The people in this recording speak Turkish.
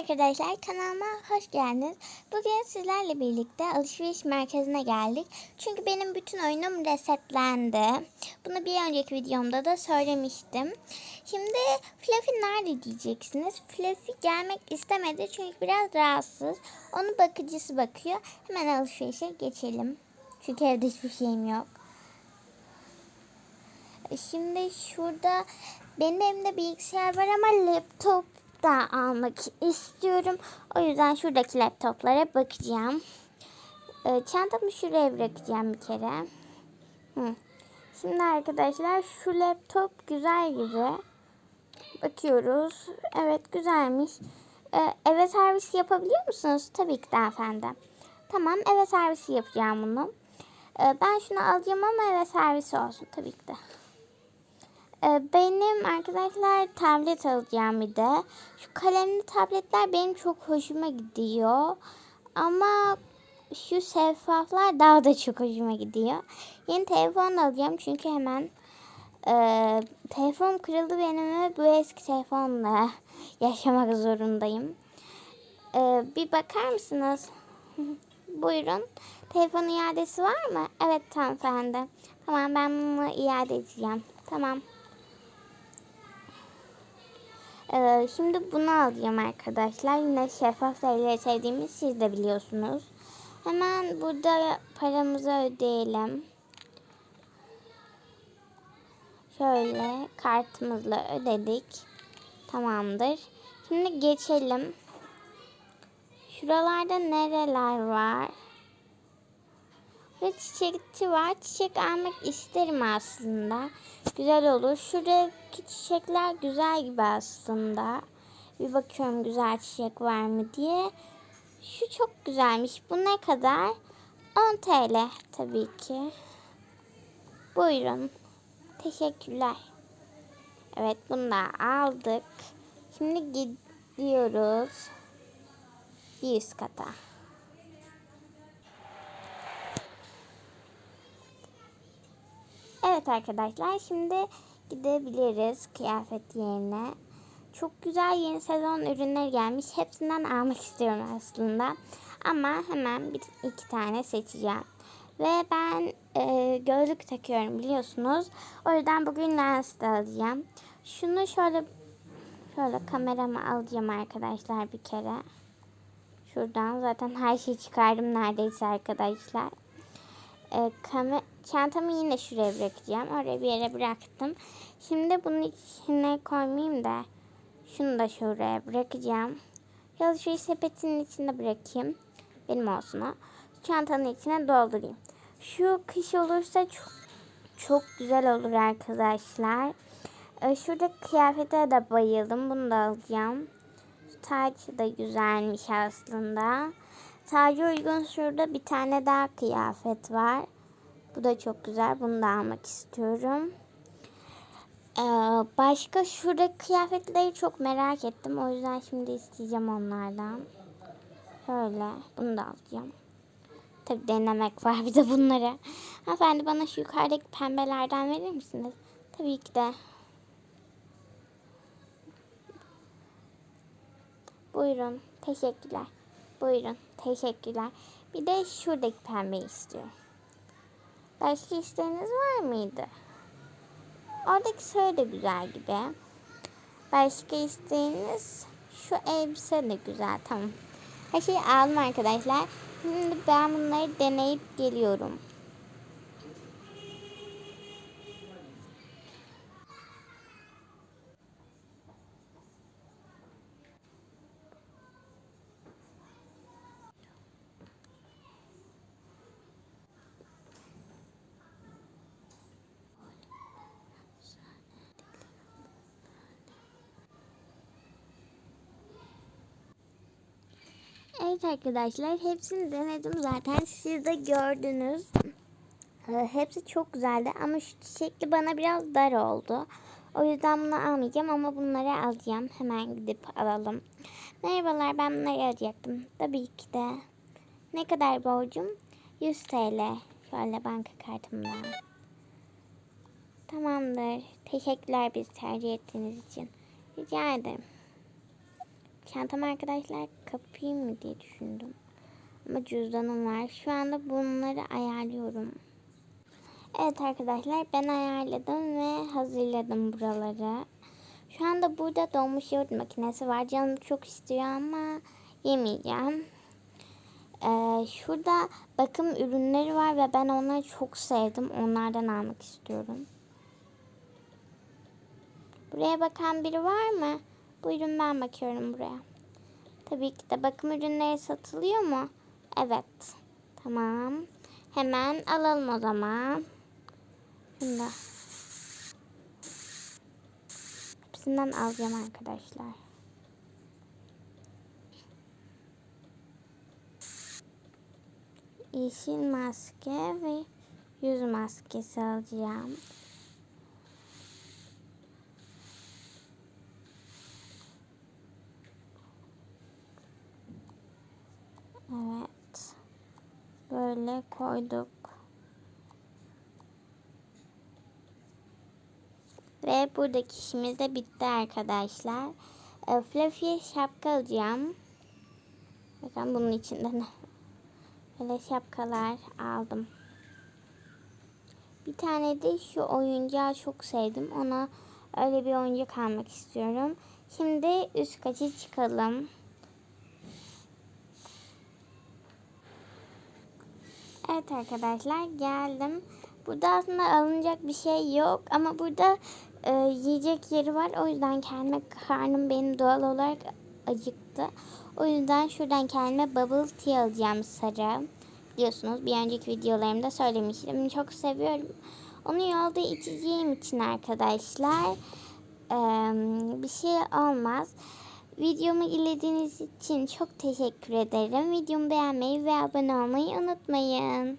arkadaşlar kanalıma hoş geldiniz. Bugün sizlerle birlikte alışveriş merkezine geldik. Çünkü benim bütün oyunum resetlendi. Bunu bir önceki videomda da söylemiştim. Şimdi Fluffy nerede diyeceksiniz. Fluffy gelmek istemedi çünkü biraz rahatsız. Onun bakıcısı bakıyor. Hemen alışverişe geçelim. Çünkü evde hiçbir şeyim yok. Şimdi şurada benim evimde bilgisayar var ama laptop da almak istiyorum. O yüzden şuradaki laptoplara bakacağım. Ee, çantamı şuraya bırakacağım bir kere. Hı. Şimdi arkadaşlar şu laptop güzel gibi. Bakıyoruz. Evet güzelmiş. Ee, eve servis yapabiliyor musunuz? Tabii ki de efendim. Tamam eve servisi yapacağım bunu. Ee, ben şunu alacağım ama eve servisi olsun tabii ki de. Ee, benim arkadaşlar tablet alacağım bir de. Şu kalemli tabletler benim çok hoşuma gidiyor. Ama şu şeffaflar daha da çok hoşuma gidiyor. Yeni telefon alacağım çünkü hemen e, telefon kırıldı benim ve bu eski telefonla yaşamak zorundayım. E, bir bakar mısınız? Buyurun. Telefon iadesi var mı? Evet tamam efendim. Tamam ben bunu iade edeceğim. Tamam. Ee, şimdi bunu alacağım arkadaşlar. Yine şeffaf sayıları sevdiğimi siz de biliyorsunuz. Hemen burada paramızı ödeyelim. Şöyle kartımızla ödedik. Tamamdır. Şimdi geçelim. Şuralarda nereler var? Ve çiçekçi var. Çiçek almak isterim aslında. Güzel olur. Şuradaki çiçekler güzel gibi aslında. Bir bakıyorum güzel çiçek var mı diye. Şu çok güzelmiş. Bu ne kadar? 10 TL tabii ki. Buyurun. Teşekkürler. Evet bunu da aldık. Şimdi gidiyoruz. Bir üst kata. Evet arkadaşlar şimdi gidebiliriz kıyafet yerine. Çok güzel yeni sezon ürünleri gelmiş. Hepsinden almak istiyorum aslında. Ama hemen bir iki tane seçeceğim. Ve ben e, gözlük takıyorum biliyorsunuz. O yüzden bugün lens de alacağım. Şunu şöyle şöyle kamerama alacağım arkadaşlar bir kere. Şuradan zaten her şeyi çıkardım neredeyse arkadaşlar. E, kamer çantamı yine şuraya bırakacağım. Oraya bir yere bıraktım. Şimdi bunun içine koymayayım da şunu da şuraya bırakacağım. Alışveriş sepetinin içinde bırakayım. Benim olsun o. Çantanın içine doldurayım. Şu kış olursa çok, çok güzel olur arkadaşlar. Ee, şurada kıyafete de bayıldım. Bunu da alacağım. Taç da güzelmiş aslında. Tacı uygun şurada bir tane daha kıyafet var. Bu da çok güzel. Bunu da almak istiyorum. Ee, başka şurada kıyafetleri çok merak ettim. O yüzden şimdi isteyeceğim onlardan. Şöyle bunu da alacağım. Tabi denemek var bir de bunları. Hanımefendi bana şu yukarıdaki pembelerden verir misiniz? Tabii ki de. Buyurun. Teşekkürler. Buyurun. Teşekkürler. Bir de şuradaki pembe istiyorum. Başka isteğiniz var mıydı? Oradaki söyle de güzel gibi. Başka isteğiniz şu elbise de güzel. Tamam. Her şeyi aldım arkadaşlar. Şimdi ben bunları deneyip geliyorum. Evet arkadaşlar hepsini denedim zaten siz de gördünüz. Ee, hepsi çok güzeldi ama şu çiçekli bana biraz dar oldu. O yüzden bunu almayacağım ama bunları alacağım. Hemen gidip alalım. Merhabalar ben bunları alacaktım. Tabii ki de. Ne kadar borcum? 100 TL. Şöyle banka kartımdan. Tamamdır. Teşekkürler bizi tercih ettiğiniz için. Rica ederim. Çantamı arkadaşlar kapayım mı diye düşündüm. Ama cüzdanım var. Şu anda bunları ayarlıyorum. Evet arkadaşlar ben ayarladım ve hazırladım buraları. Şu anda burada donmuş yoğurt makinesi var. Canım çok istiyor ama yemeyeceğim. Ee, şurada bakım ürünleri var ve ben onları çok sevdim. Onlardan almak istiyorum. Buraya bakan biri var mı? Buyurun ben bakıyorum buraya. Tabii ki de bakım ürünleri satılıyor mu? Evet. Tamam. Hemen alalım o zaman. Şunu da. Hepsinden alacağım arkadaşlar. Yeşil maske ve yüz maskesi alacağım. Evet. Böyle koyduk. Ve buradaki işimiz de bitti arkadaşlar. E, Fluffy'ye şapka alacağım. Bakın bunun içinde ne? Böyle şapkalar aldım. Bir tane de şu oyuncağı çok sevdim. Ona öyle bir oyuncak almak istiyorum. Şimdi üst kata çıkalım. Evet arkadaşlar geldim. Burada aslında alınacak bir şey yok ama burada e, yiyecek yeri var. O yüzden kendime karnım benim doğal olarak acıktı. O yüzden şuradan kendime bubble tea alacağım sarı. Biliyorsunuz bir önceki videolarımda söylemiştim. Çok seviyorum. Onu yolda içeceğim için arkadaşlar e, bir şey olmaz. Videomu izlediğiniz için çok teşekkür ederim. Videomu beğenmeyi ve abone olmayı unutmayın.